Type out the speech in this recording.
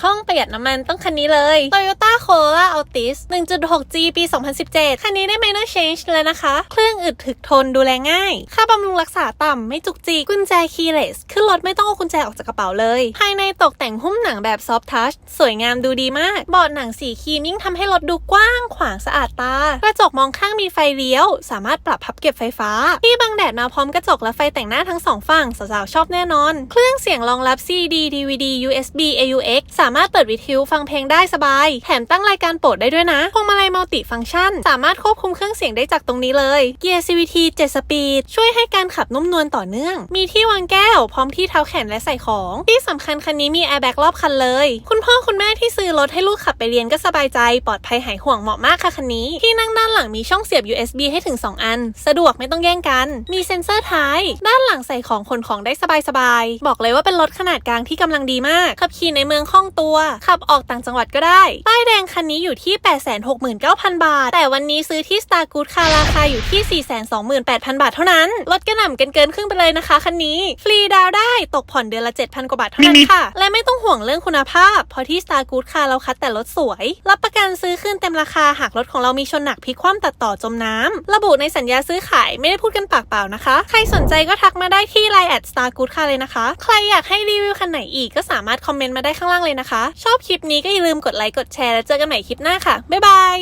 คล่องประหยัดน้ำมันต้องคันนี้เลย Toyota Corolla Altis 1.6G ปี 2017 คันนี้ได้ minor change เลยนะคะ เครื่องอึดถึกทนดูแลง่าย ค่าบำรุงรักษาต่ำไม่จุกจิกกุญแจ keyless ขึ้นรถไม่ต้องเอากุญแจออกจากกระเป๋าเลย ภายในตกแต่งหุ้มหนังแบบ soft touch สวยงามดูดีมาก เบาะหนังสีครีมยิ่งทำให้รถดูกว้างขวางสะอาดตากระจกมองข้างมีไฟเลี้ยว สามารถปรับพับเก็บไฟฟ้าที่บังแดดมาพร้อมกระจกและไฟแต่งหน้าทั้งสองฝั่งสาวๆชอบแน่นอน เครื่องเสียงรองรับ CD DVD USB AUX สาามารถเปิดวิทยุฟังเพลงได้สบาย แถมตั้งรายการโปรดได้ด้วยนะพวงมาลัยมัลติฟังก์ชัน สามารถควบคุมเครื่องเสียงได้จากตรงนี้เลยเกียร์ CVT 7 สปีด ช่วยให้การขับนุ่มนวลต่อเนื่อง มีที่วางแก้ว พร้อมที่เท้าแขนและใส่ของ ที่สำคัญคันนี้มีแอร์แบ็กรอบคันเลย คุณพ่อคุณแม่ที่ซื้อรถให้ลูกขับไปเรียนก็สบายใจ ปลอดภัยหายห่วงเหมาะมากค่ะคันนี้ ที่นั่งด้านหลังมีช่องเสียบ USB ให้ถึง 2 อัน สะดวกไม่ต้องแย่งกัน มีเซ็นเซอร์ท้าย ด้านหลังใส่ของขนของได้สบายๆบอกเลยว่าเป็นรถขนาดกลางที่กำลังดีมากขับขี่ในเมืองคล่องตัว ขับออกต่างจังหวัดก็ได้ ป้ายแดงคันนี้อยู่ที่ 869,000 บาท แต่วันนี้ซื้อที่ Star Good ค่ะราคาอยู่ที่ 428,000 บาทเท่านั้นลดกระหน่ำกันเกินครึ่งไปเลยนะคะคันนี้ฟรีดาวน์ได้ตกผ่อนเดือนละ 7,000 กว่าบาทเท่านั้นค่ะ และไม่ต้องห่วงเรื่องคุณภาพ เพราะที่ Star Good ค่ะเราคัดแต่รถสวย รับประกันซื้อขึ้นเต็มราคาหากรถของเรามีชนหนักพลิกคว่ำตัดต่อจมน้ำระบุในสัญญาซื้อขายไม่ได้พูดกันปากเปล่านะคะ ใครสนใจก็ทักมาได้ที่ Line at Star Good ค่ะเลยนะคะ ใครอยากให้รีวิวคันไหนอีกก็สามารถคอมเมนต์มาได้ข้างล่างเลยนะคะ ชอบคลิปนี้ก็อย่าลืมกดไลค์กดแชร์แล้วเจอกันใหม่คลิปหน้าค่ะบ๊ายบาย